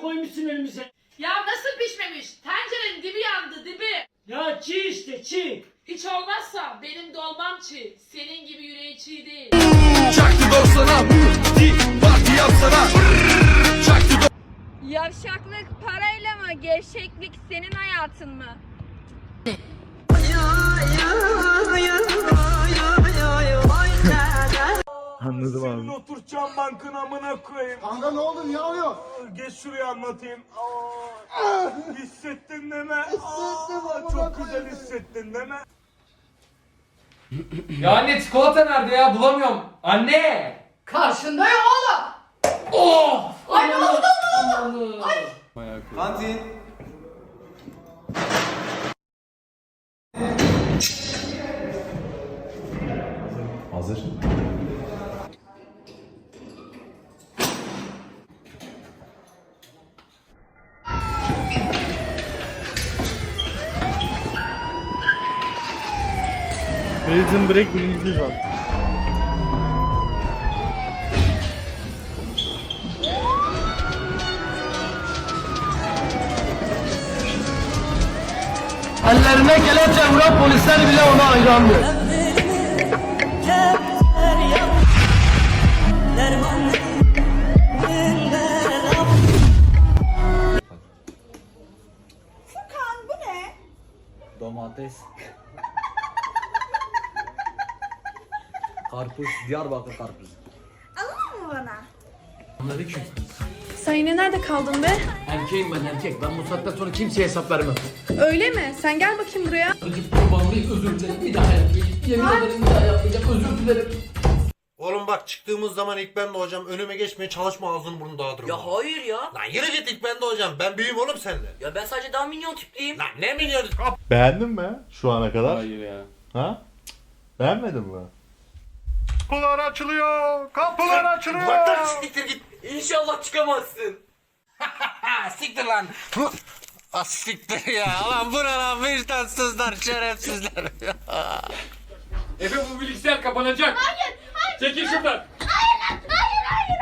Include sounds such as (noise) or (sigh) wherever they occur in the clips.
koymuşsun önümüze. Ya nasıl pişmemiş? Tencerenin dibi yandı dibi. Ya çiğ işte çiğ. Hiç olmazsa benim dolmam çiğ. Senin gibi yüreği çiğ değil. Yavşaklık parayla mı, gevşeklik senin hayatın mı? Anladım Senin abi. oturacağım bankın amına koyayım. Kanka ne oldu niye ağlıyor? Geç şuraya anlatayım. Aa, hissettin değil mi? Aa, çok güzel hissettin değil mi? Ya anne çikolata nerede ya? Bulamıyorum. Anne! Karşında ya oğlum. Oh! Ay ne oldu? Kantin. Prison Break birinci sezon. Ellerine kelepçe vuran polisler bile ona hayrandır. Domates. Karpuz. Diyarbakır karpuz. Sen yine nerede kaldın be? Erkeğim ben erkek. Ben bu saatten sonra kimseye hesap vermem. Öyle mi? Sen gel bakayım buraya. Acık kurbanlıyım özür dilerim. Bir daha yapmayayım. Yemin ederim bir daha yapmayacağım. Özür dilerim. Oğlum bak çıktığımız zaman ilk ben de hocam önüme geçmeye çalışma ağzını burnunu dağıtırım. Ya hayır ya. Lan yürü git ilk ben de hocam. Ben büyüğüm oğlum seninle. Ya ben sadece daha minyon tipliyim. Lan ne milyonu? Beğendin mi şu ana kadar? Hayır ya. Ha? Beğenmedin mi? Kapılar açılıyor. Kapılar açılıyor. Uzaktan siktir git. İnşallah çıkamazsın. Ha (laughs) siktir lan. Ah siktir ya. Lan bu ne lan vicdansızlar şerefsizler. (laughs) Efe bu bilgisayar kapanacak. Hayır, hayır. Çekil şuradan. Hayır, hayır, hayır,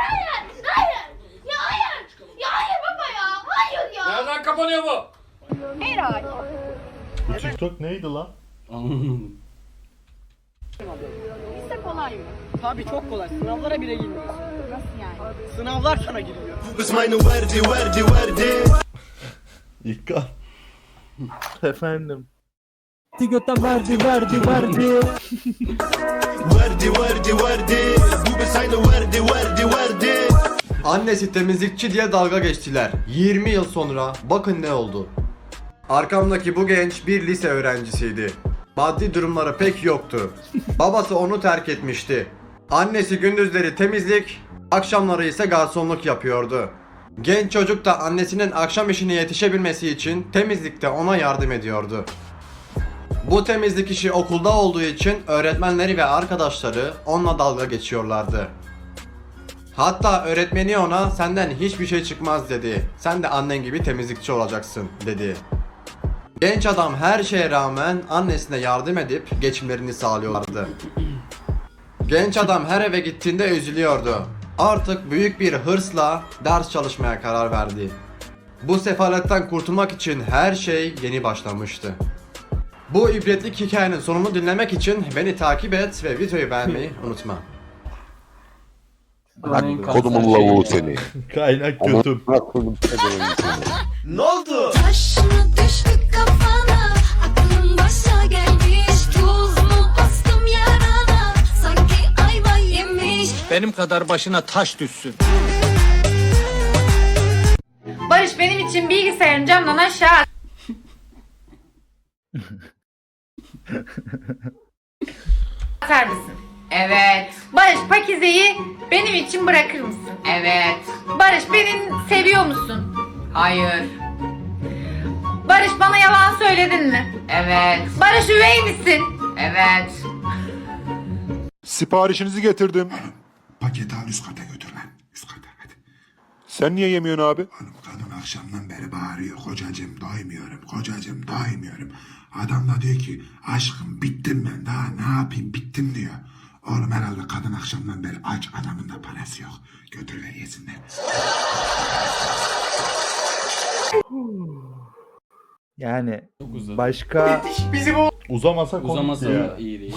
hayır. Ya hayır. Ya hayır baba ya. Hayır ya. Nereden kapanıyor bu? Bu TikTok neydi lan? (laughs) Kolay mı? Tabii çok kolay. Sınavlara bile girmiyorsun. Nasıl yani? Sınavlar sana giriyor. İlkan. Efendim. Götten verdi verdi verdi. Annesi temizlikçi diye dalga geçtiler. 20 yıl sonra bakın ne oldu. Arkamdaki bu genç bir lise öğrencisiydi. Maddi durumları pek yoktu. Babası onu terk etmişti. Annesi gündüzleri temizlik, akşamları ise garsonluk yapıyordu. Genç çocuk da annesinin akşam işine yetişebilmesi için temizlikte ona yardım ediyordu. Bu temizlik işi okulda olduğu için öğretmenleri ve arkadaşları onunla dalga geçiyorlardı. Hatta öğretmeni ona senden hiçbir şey çıkmaz dedi. Sen de annen gibi temizlikçi olacaksın dedi. Genç adam her şeye rağmen annesine yardım edip geçimlerini sağlıyorlardı. Genç adam her eve gittiğinde üzülüyordu. Artık büyük bir hırsla ders çalışmaya karar verdi. Bu sefaletten kurtulmak için her şey yeni başlamıştı. Bu ibretlik hikayenin sonunu dinlemek için beni takip et ve videoyu beğenmeyi (laughs) unutma. Kodumun lavuğu seni. Kaynak götüm. ne oldu? Taş mı düştü Benim kadar başına taş düşsün. Barış benim için bilgisayarın camdan aşağı (laughs) atar mısın? Evet. Barış Pakize'yi benim için bırakır mısın? Evet. Barış beni seviyor musun? Hayır. Barış bana yalan söyledin mi? Evet. Barış üvey misin? Evet. Siparişinizi getirdim. Paketi al üst kata götür lan. Üst kata hadi. Sen niye yemiyorsun abi? Oğlum kadın akşamdan beri bağırıyor. Kocacığım doymuyorum. Kocacığım doymuyorum. Adam da diyor ki aşkım bittim ben daha ne yapayım bittim diyor. Oğlum herhalde kadın akşamdan beri aç adamın da parası yok. Götür ver yesinler. Yani başka uzamasa komik Uzamasa ya. iyi değil.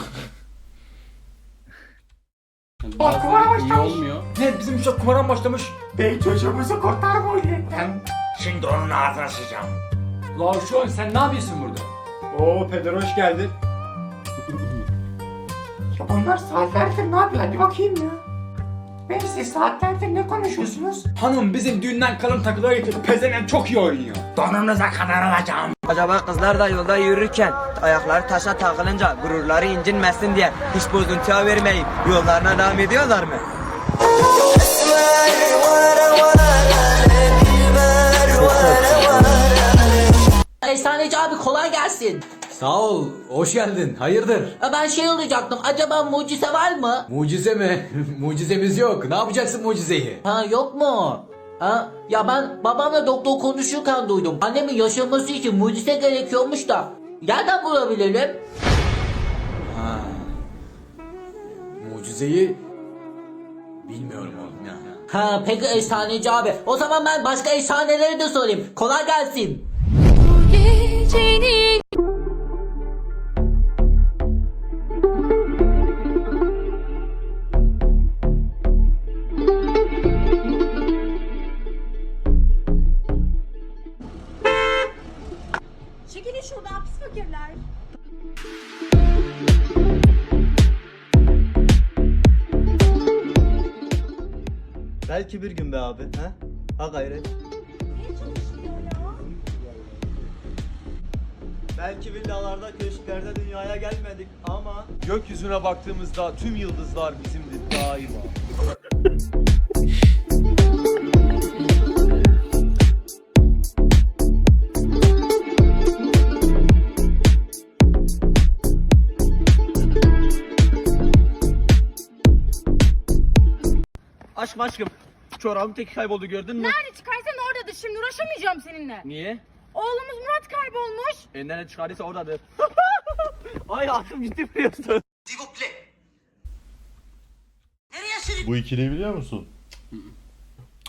Yani bazıları iyi olmuyor. Ne bizim çok kumaran başlamış. Bey çocuğumuzu kurtar bu illetten. Şimdi onun ağzına sıçacağım. La şu an sen ne yapıyorsun burada? Oo peder hoş geldin. ya bunlar saatlerdir ne yapıyor? Hadi bakayım ya. Ben siz saatlerdir ne konuşuyorsunuz? Hanım bizim düğünden kalın takılar getirdi. Pezenem çok iyi oynuyor. Donunuza kadar alacağım. Acaba kızlar da yolda yürürken ayakları taşa takılınca gururları incinmesin diye hiç bozuntuya vermeyip yollarına devam ediyorlar mı? Efsaneci abi kolay gelsin. Sağ ol. Hoş geldin. Hayırdır? Ben şey olacaktım. Acaba mucize var mı? Mucize mi? (laughs) Mucizemiz yok. Ne yapacaksın mucizeyi? Ha yok mu? Ha ya ben babamla doktor konuşurken duydum. Annemin yaşaması için mucize gerekiyormuş da. Nereden bulabilirim? Ha. Mucizeyi bilmiyorum oğlum ya. Ha peki efsaneci abi. O zaman ben başka efsaneleri de sorayım. Kolay gelsin. Gecenin Belki bir gün be abi. Ha? Ha gayret. Belki villalarda, köşklerde dünyaya gelmedik ama Gökyüzüne baktığımızda tüm yıldızlar bizimdir daima. Aşkım aşkım. Çorabın teki kayboldu gördün mü? Nerede çıkarsan oradadır şimdi uğraşamayacağım seninle. Niye? Oğlumuz Murat kaybolmuş. E nerede çıkardıysa oradadır. (laughs) Ay aklım ciddi biliyorsun. Bu ikiliyi biliyor musun?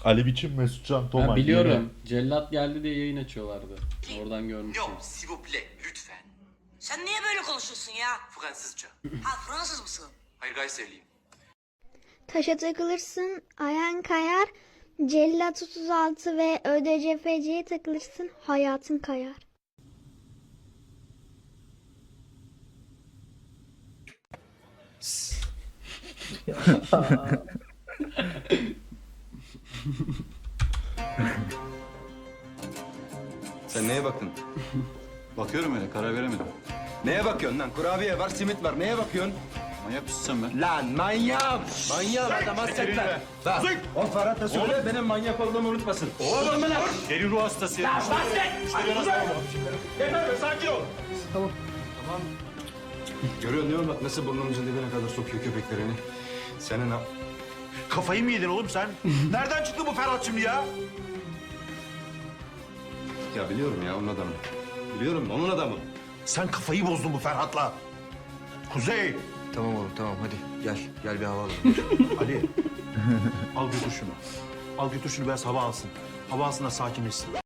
Ali Biçim, Mesutcan, Tomal. Ha, biliyorum. Cellat geldi diye yayın açıyorlardı. Oradan görmüştüm. lütfen. Sen niye böyle konuşuyorsun ya? Fransızca. (laughs) Ha Fransız mısın? Hayır Gayserliyim. Taşa takılırsın, ayağın kayar. Cellat 36 ve ÖDCFC'ye takılırsın, hayatın kayar. Sen neye baktın? Bakıyorum öyle karar veremedim. Neye bakıyorsun lan? Kurabiye var, simit var. Neye bakıyorsun? Manyak sen be? Lan manyağım! Manyağım adama sekler. Lan o Ferhat da söyle benim manyak olduğumu unutmasın. Oğlum mu lan? Deli ruh hastası. Lan basket! Hadi uzak! Yeter be sakin ol. Tamam. Tamam. Değil mi bak nasıl burnumuzun dibine kadar sokuyor köpeklerini. Senin ha... Kafayı mı yedin oğlum sen? (laughs) Nereden çıktı bu Ferhat şimdi ya? Ya biliyorum ya onun adamı. Biliyorum onun adamı. Sen kafayı bozdun bu Ferhat'la. Kuzey. Tamam oğlum tamam hadi gel. Gel bir hava alalım. (laughs) Ali. al götür şunu. Al götür şunu biraz hava alsın. Hava alsın da sakinleşsin.